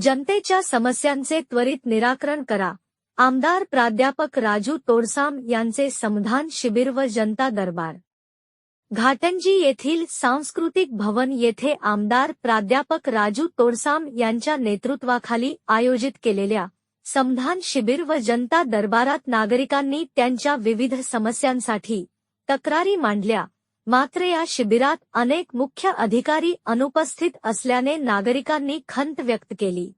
जनतेच्या समस्यांचे त्वरित निराकरण करा. आमदार प्राध्यापक राजू तोडसाम यांचे समधान शिबिर व जनता दरबार. घाटंजी येथील सांस्कृतिक भवन येथे आमदार प्राध्यापक राजू तोडसाम यांच्या नेतृत्वाखाली आयोजित केलेल्या समधान शिबिर व जनता दरबारात नागरिकांनी त्यांच्या विविध समस्यांसाठी तक्रारी मांडल्या. मात्र या शिबिरात अनेक मुख्य अधिकारी अनुपस्थित असल्याने नागरिकांनी खंत व्यक्त केली.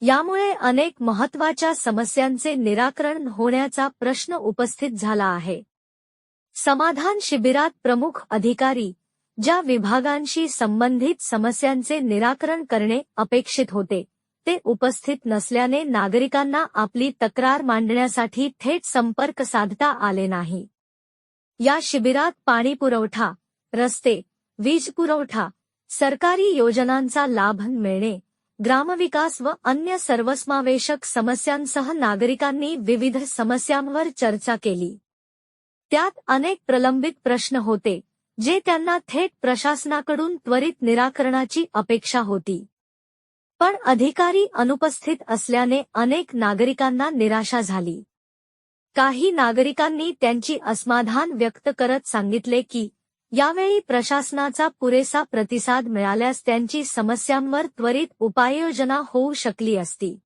यामुळे अनेक महत्त्वाच्या समस्यांचे निराकरण होण्याचा प्रश्न उपस्थित झाला आहे. समाधान शिबिरात प्रमुख अधिकारी ज्या विभागांशी संबंधित समस्यांचे निराकरण करणे अपेक्षित होते ते उपस्थित नसल्याने नागरिकांना आपली तक्रार मांडण्यासाठी थेट संपर्क साधता आले नाही. या शिबिरात पाणी पुरवठा रस्ते वीज पुरवठा सरकारी योजनांचा लाभ मिळणे ग्रामविकास व अन्य सर्वसमावेशक समस्यांसह नागरिकांनी विविध समस्यांवर चर्चा केली. त्यात अनेक प्रलंबित प्रश्न होते जे त्यांना थेट प्रशासनाकडून त्वरित निराकरणाची अपेक्षा होती. पण अधिकारी अनुपस्थित असल्याने अनेक नागरिकांना निराशा झाली. काही नागरिकांनी त्यांची असमाधान व्यक्त करत सांगितले की यावेळी प्रशासनाचा पुरेसा प्रतिसाद मिळाल्यास त्यांची समस्यांवर त्वरित उपाययोजना होऊ शकली असती.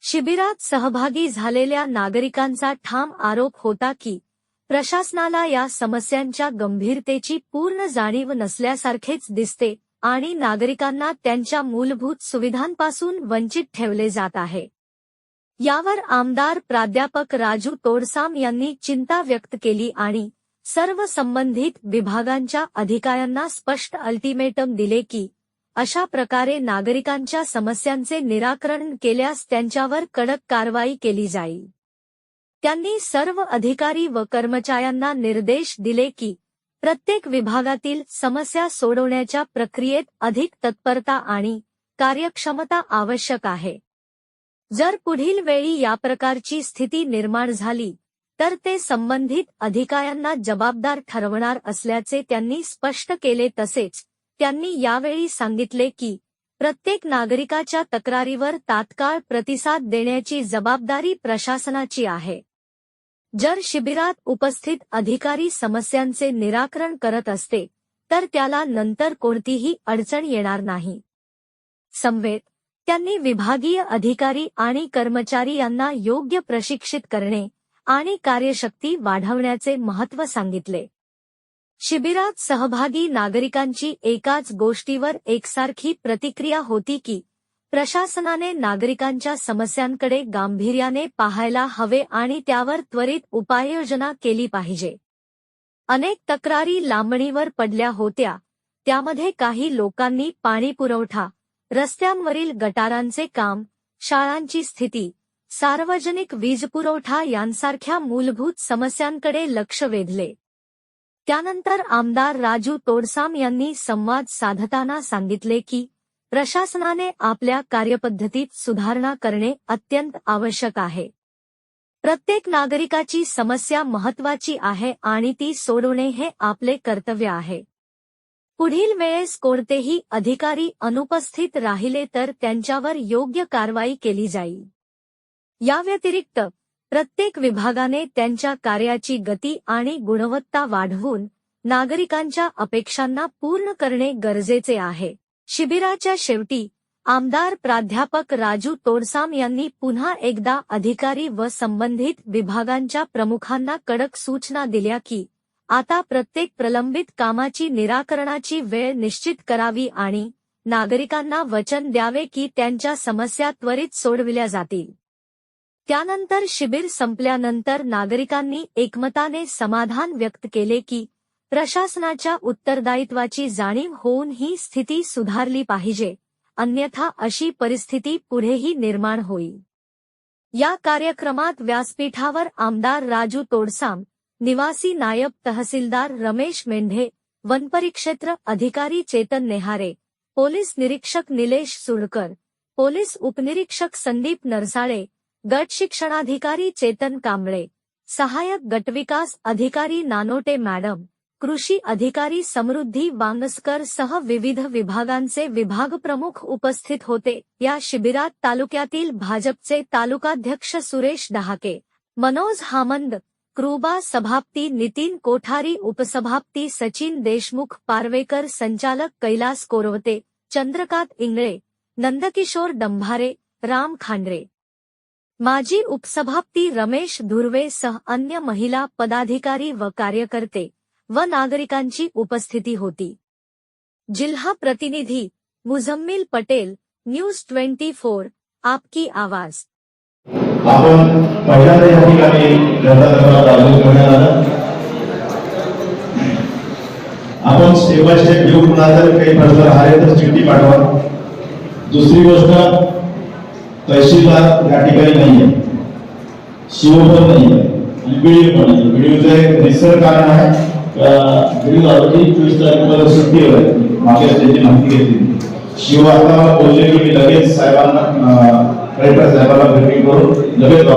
शिबिरात सहभागी झालेल्या नागरिकांचा ठाम आरोप होता की प्रशासनाला या समस्यांच्या गंभीरतेची पूर्ण जाणीव नसल्यासारखेच दिसते आणि नागरिकांना त्यांच्या मूलभूत सुविधांपासून वंचित ठेवले जात आहे. यावर आमदार प्राध्यापक राजू तोडसाम यांनी चिंता व्यक्त केली आणि सर्व संबंधित विभागांच्या अधिकाऱ्यांना स्पष्ट अल्टिमेटम दिले की अशा प्रकारे नागरिकांच्या समस्यांचे निराकरण केल्यास त्यांच्यावर कडक कारवाई केली जाईल. त्यांनी सर्व अधिकारी व कर्मचाऱ्यांना निर्देश दिले की प्रत्येक विभागातील समस्या सोडवण्याच्या प्रक्रियेत अधिक तत्परता आणि कार्यक्षमता आवश्यक आहे. जर पुढील वेळी या प्रकारची स्थिती निर्माण झाली तर ते संबंधित अधिकाऱ्यांना जबाबदार ठरवणार असल्याचे त्यांनी स्पष्ट केले तसेच त्यांनी यावेळी सांगितले की प्रत्येक नागरिकाच्या तक्रारीवर तात्काळ प्रतिसाद देण्याची जबाबदारी प्रशासनाची आहे. जर शिबिरात उपस्थित अधिकारी समस्यांचे निराकरण करत असते तर त्याला नंतर कोणतीही अडचण येणार नाही. संवेद त्यांनी विभागीय अधिकारी आणि कर्मचारी यांना योग्य प्रशिक्षित करणे आणि कार्यशक्ती वाढवण्याचे महत्त्व सांगितले. शिबिरात सहभागी नागरिकांची एकाच गोष्टीवर एकसारखी प्रतिक्रिया होती की प्रशासनाने नागरिकांच्या समस्यांकडे गांभीर्याने पाहायला हवे आणि त्यावर त्वरित उपाययोजना केली पाहिजे. अनेक तक्रारी लांबणीवर पडल्या होत्या त्यामध्ये काही लोकांनी पाणी पुरवठा रस्त्यांवरील गटारांचे काम शाळांची स्थिती सार्वजनिक वीजपुरवठा यांसारख्या मूलभूत समस्यांकडे लक्ष वेधले. त्यानंतर आमदार राजू तोडसाम यांनी संवाद साधताना सांगितले की प्रशासनाने आपल्या कार्यपद्धतीत सुधारणा करणे अत्यंत आवश्यक आहे. प्रत्येक नागरिकाची समस्या महत्वाची आहे आणि ती सोडवणे हे आपले कर्तव्य आहे. पुढील वेळेस कोणतेही अधिकारी अनुपस्थित राहिले तर त्यांच्यावर योग्य कारवाई केली जाईल. या व्यतिरिक्त प्रत्येक विभागाने त्यांच्या कार्याची गती आणि गुणवत्ता वाढवून नागरिकांच्या अपेक्षांना पूर्ण करणे गरजेचे आहे. शिबिराच्या शेवटी आमदार प्राध्यापक राजू तोडसाम यांनी पुन्हा एकदा अधिकारी व संबंधित विभागांच्या प्रमुखांना कडक सूचना दिल्या की आता प्रत्येक प्रलंबित कामाची निराकरणाची वेळ निश्चित करावी आणि नागरिकांना वचन द्यावे की त्यांच्या समस्या त्वरित सोडविल्या जातील. त्यानंतर शिबिर संपल्यानंतर नागरिकांनी एकमताने समाधान व्यक्त केले की प्रशासनाच्या उत्तरदायित्वाची जाणीव होऊन ही स्थिती सुधारली पाहिजे अन्यथा अशी परिस्थिती पुढेही निर्माण होईल. या कार्यक्रमात व्यासपीठावर आमदार राजू तोडसाम निवासी नायब तहसीलदार रमेश मेंढे वनपरिक्षेत्र अधिकारी चेतन नेहारे पोलीस निरीक्षक निलेश सुळकर पोलीस उपनिरीक्षक संदीप नरसाळे गट शिक्षणाधिकारी चेतन कांबळे सहायक गटविकास अधिकारी नानोटे मॅडम कृषी अधिकारी समृद्धी वांगसकर सह विविध विभागांचे विभागप्रमुख उपस्थित होते. या शिबिरात तालुक्यातील भाजपचे तालुकाध्यक्ष सुरेश डहाके मनोज हामंद क्रुबा सभापती नितीन कोठारी, उपसभापती सचिन देशमुख, पारवेकर संचालक कैलास कोरवते, चंद्रकांत इंगळे, नंदकिशोर डंभारे, राम खांडरे. माजी उपसभापती रमेश धुर्वे सह अन्य महिला पदाधिकारी व कार्यकर्ते व नागरिकांची उपस्थिती होती. जिल्हा प्रतिनिधी Muzammil Patel, news twenty four, आपकी आवाज़. आपण पहिल्यांदा या ठिकाणी जनता जागृत करण्यात आलं. आपण स्टेप बाय स्टेप घेऊ पुन्हा जर काही प्रश्न राहिले तर चिठ्ठी पाठवा. दुसरी गोष्ट तहसीलदार या ठिकाणी नाहीये. शिव पण नाहीये. आणि बीडीओ पण नाही बीडीओचं एक निसर कारण आहे. बीडीओ आलो की चोवीस तारखेला सुट्टी आहे. मागे त्याची माहिती घेतली. शिव आता बोलले की मी लगेच साहेबांना कलेक्टर साहेबांना भेटी करून लगेच